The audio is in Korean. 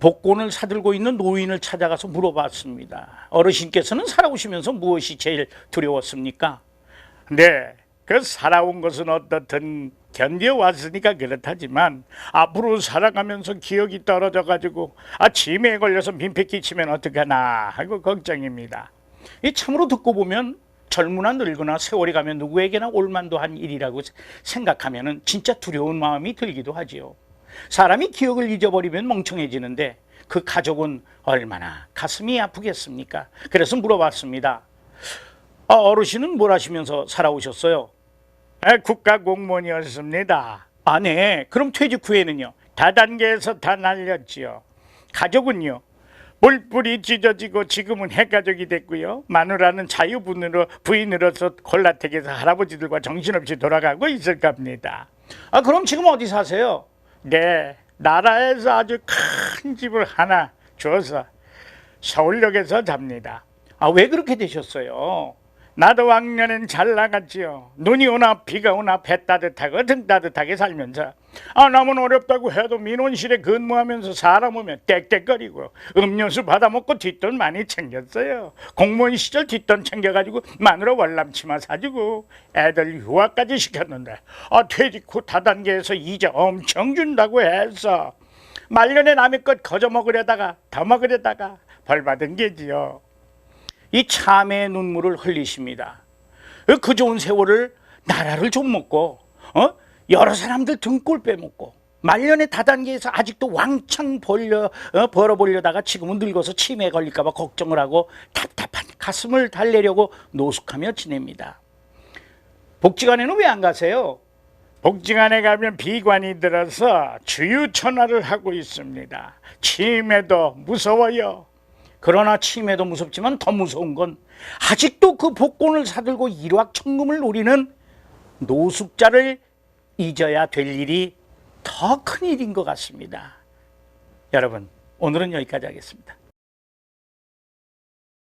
복권을 사들고 있는 노인을 찾아가서 물어봤습니다. 어르신께서는 살아오시면서 무엇이 제일 두려웠습니까? 네, 그 살아온 것은 어떻든 견뎌왔으니까 그렇다지만 앞으로 살아가면서 기억이 떨어져 가지고 아 치매에 걸려서 민폐 끼치면 어떡하나 하고 걱정입니다. 이 참으로 듣고 보면 젊으나 늙으나 세월이 가면 누구에게나 올만도 한 일이라고 생각하면은 진짜 두려운 마음이 들기도 하지요. 사람이 기억을 잊어버리면 멍청해지는데 그 가족은 얼마나 가슴이 아프겠습니까? 그래서 물어봤습니다. 아, 어르신은 뭘 하시면서 살아오셨어요? 아, 국가 공무원이었습니다. 아, 네. 그럼 퇴직 후에는요? 다단계에서 다 날렸지요. 가족은요? 뿔뿔이 찢어지고 지금은 핵가족이 됐고요. 마누라는 자유부인으로 부인으로서 콜라텍에서 할아버지들과 정신없이 돌아가고 있을 겁니다. 아, 그럼 지금 어디 사세요? 네, 나라에서 아주 큰 집을 하나 줘서 서울역에서 잡니다. 아, 왜 그렇게 되셨어요? 나도 왕년엔 잘 나갔지요. 눈이 오나 비가 오나 배 따뜻하고 등 따뜻하게 살면서 아 남은 어렵다고 해도 민원실에 근무하면서 사람 오면 땡땡거리고 음료수 받아 먹고 뒷돈 많이 챙겼어요. 공무원 시절 뒷돈 챙겨가지고 마누라 월남치마 사주고 애들 유학까지 시켰는데 아 퇴직 후 다단계에서 이자 엄청 준다고 해서 말년에 남의 것 거저 먹으려다가 더 먹으려다가 벌 받은 게지요. 이 참의 눈물을 흘리십니다. 그 좋은 세월을 나라를 좀 먹고 어? 여러 사람들 등골 빼먹고 말년의 다단계에서 아직도 왕창 벌려 어? 벌어보려다가 지금은 늙어서 치매에 걸릴까봐 걱정을 하고 답답한 가슴을 달래려고 노숙하며 지냅니다. 복지관에는 왜 안 가세요? 복지관에 가면 비관이 들어서 주유천화를 하고 있습니다. 치매도 무서워요. 그러나 치매도 무섭지만 더 무서운 건 아직도 그 복권을 사들고 일확천금을 노리는 노숙자를 잊어야 될 일이 더 큰 일인 것 같습니다. 여러분, 오늘은 여기까지 하겠습니다.